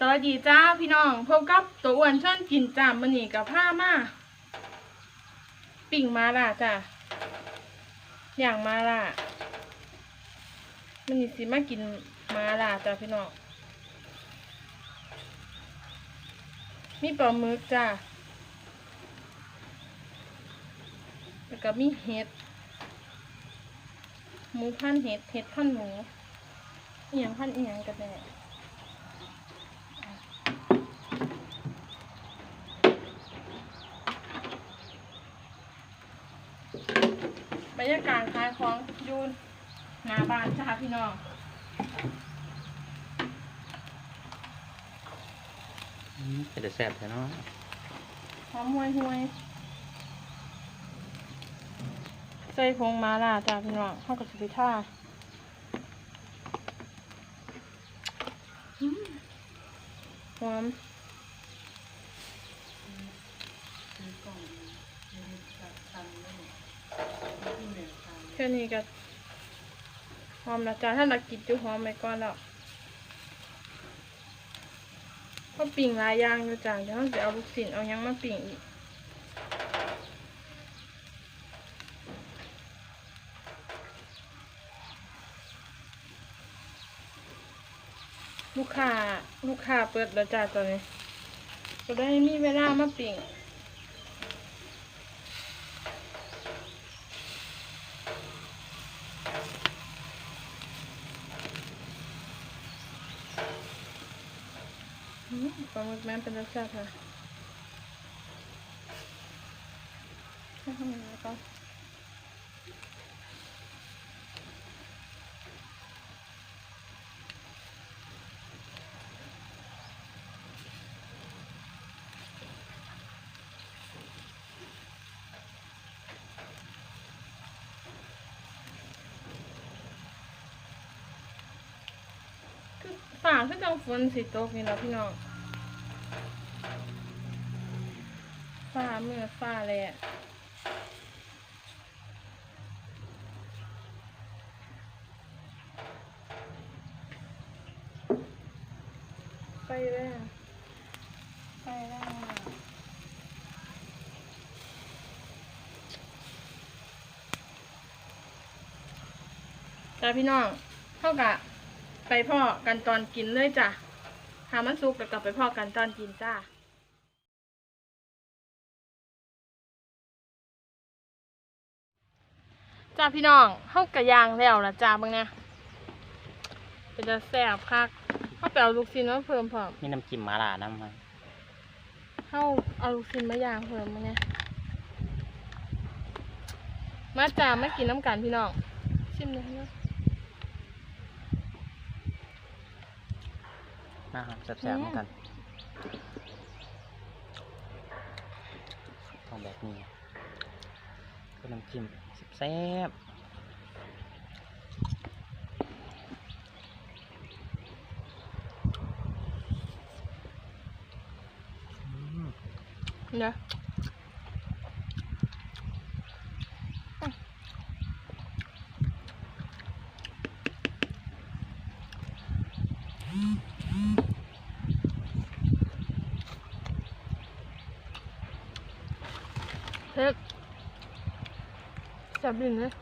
สวัสดีจ้าพี่น้องพบกับตัวอ้วนชวนกินจามันนี่กับผ้ามาปิ่งมาล่ะจ้าอย่างมาล่ะมันนี่สิมากินมาล่ะจ้าพี่น้องมีปลาหมึกจ้าแล้วก็มีเห็ดหมูพันเห็ดเห็ดพันหมูเอียงพันเอียงกันแน่ รรยากาศขายของอยูนหน้าบ้านจ้าพี่น้องอืมเป็นแต่แซ่บแท้เนาะหอมห่วยห่วยใส่พงมาล่าจ้าพี่น้องเข้ากับสิบิท่าอืมหอม ค่นี้ก็หอมแล้วจ้าถ้าเรากินจะหอมไปก่อนแล้วก็ปิ่งหลายอย่างอยู่จ้าเดี๋ยวจะเอาลูกศิษย์เอายังมาปิ่งอีกลูกค้าลูกค้าเปิดแล้วจ้าตอนนี้ก็ได้มีเวลามาปิ่งอื มปลาหมึกแม่เป็นรสชาติค่ะให้ทำยังไงก่อนคือฝ่าคือจังฝนสิตกนี่เนาะพี่น้อง ฝ่าเมื่อฝ่าแหละไปแล้วไปแล้วจ้าพี่น้องเท่ากับไปพ่อกันตอนกินเลยจ้ะหามันสุกแล้วกลับไปพ่อกันตอนกินจ้า จ้าพี่น้องเข้ากระยางแล้วละจ้าเบางเนี่ยเป็นจะแสบคักเข้าไปเอาลูกชิ้นมาเพิ่มเพิ่มมีน้ำจิ้มหมาล่าน้ำมันเข้าเอาลูกชิ้นมาย่างเพิ่มมาเนี่ยมาจ้าไม่กินน้ำกันพี่น้องชิมเลยนะนะครับแซ่บๆเหมือนกันต้องแบบนี้ ก็น้ำจิ้มแซ่บเดี๋ยเผ็ด จับดินเลย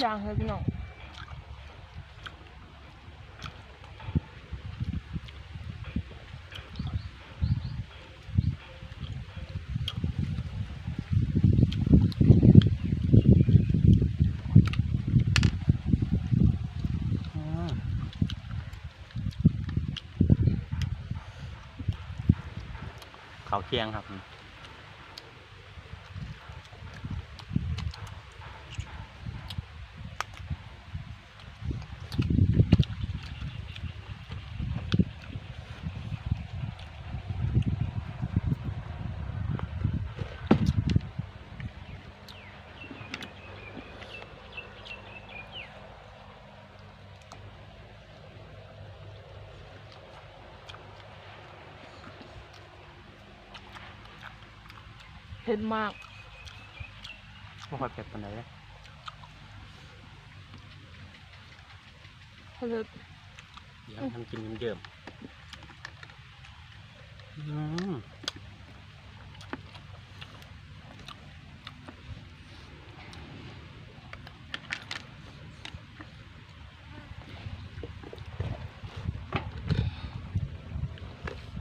อย่างเลยพี่น้อง อืม เขาเคียงครับ เผ็ดมากไม่ค่อยเผ็ดปานใดเลยเขาเลยเดี๋ยวทำกินเยิ้มๆอืม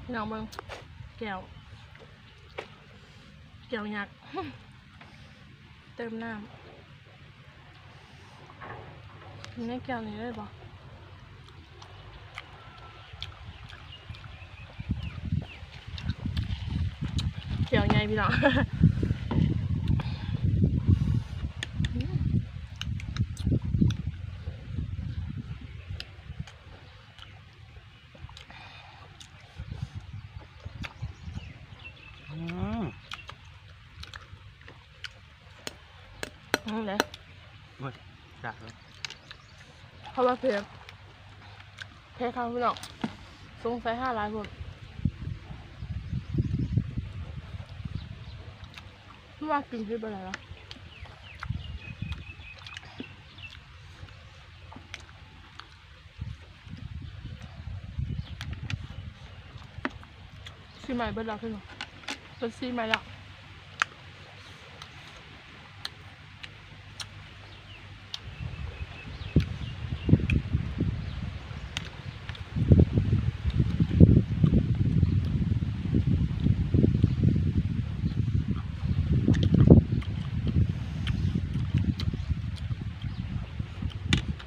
พี่น้องเบิ่งแก้ว แก้วยักษ์เติมน้ำอยู่แก้วนี้ได้ปะแก้วใหญ่พี่น้อง อืม อืมเลย โอ้ยจัดเลย เพราะว่าเพลเพลข้าพี่น้องสงสัยห้าล้านคนไม่ว่ากินที่เป็นอะไรวะซีใหม่เบิดแล้วพี่น้องเป็นซีใหม่แล้ว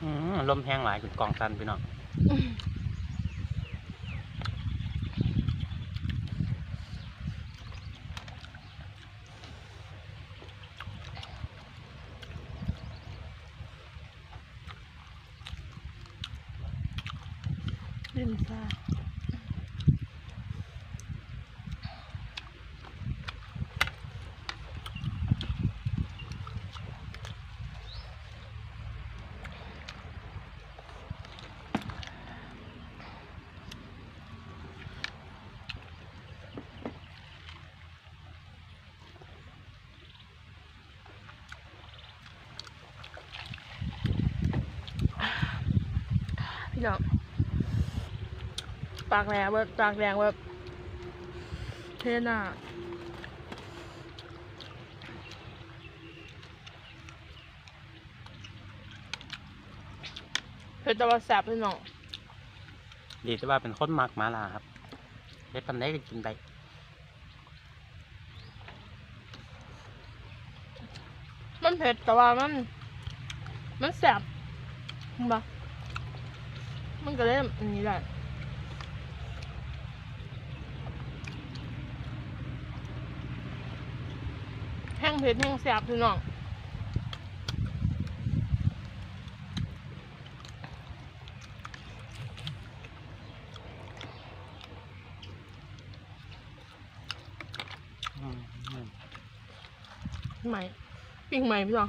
อื มลมแห้งหลายจุดกองตันพี่น้องดินซ่าากแหลงเบิดปากแดงแบบเทน่าเผ็ดแต่ว่าแสบพี่น้องดีแต่ว่าเป็นคนมักหมาลาครับเฮ็ดปันได้ก็กินได้มันเผ็ดแต่ว่ามัน มันแสบเห็นปะมันก็เลยอันนี้แหละ งเผ็ดแห้งแสบพี่น้องอืมอืมใหม่ปิ้งใหม่พี่น้อง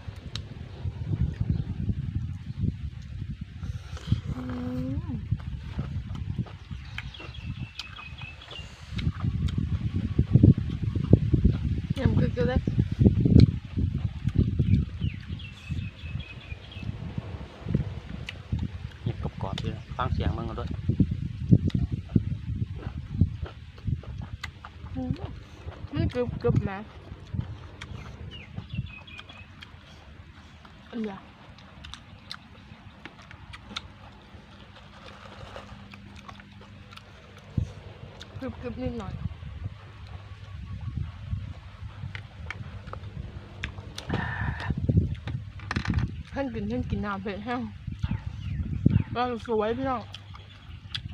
ื ฟังเสียงมึงกันด้วยนี่กรึบกรึบนะเอกรึบกรึบนิดหน่อยท่านกินท่านกินน้ำเผ็ดแห้ง ก็สวยพี่น้อง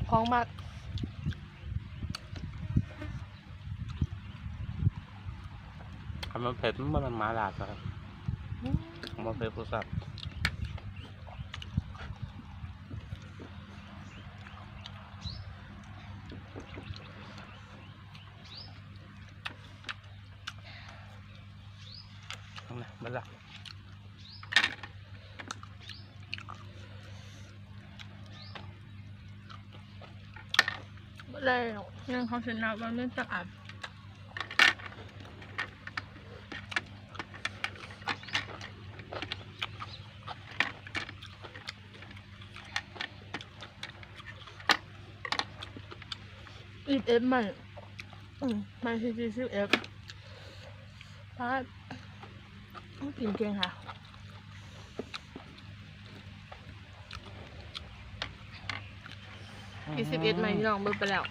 ของมากคำว่าเผ็ดมันมันมาลาครับคำว่าเผ็ดผู้สัตว์นแหละมันละ แล้วยังเขาชนะมันไม่สะอาดอีฟเอฟใหม่อืมไม่ใช่จีซีเอฟพาดกินเก่งค่ะอีสิบเอ็ดใหม่ที่ลองเบิดไปแล้ว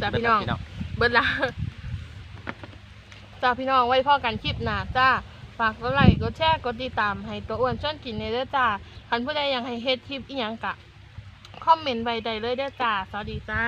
จ้าพี่น้อง เบิดละจ้าพี่น้องไว้พ่อกันคลิปหน้าจ้าฝากกดไลค์กดแชร์กดติดตามให้ตัวอ้วนชวนกินในเด้อจ้าคันผู้ใดอยากให้เฮ็ดคลิปอีหยังกะ คอมเมนต์ไว้ได้เลยเด้อจ้า สวัสดีจ้า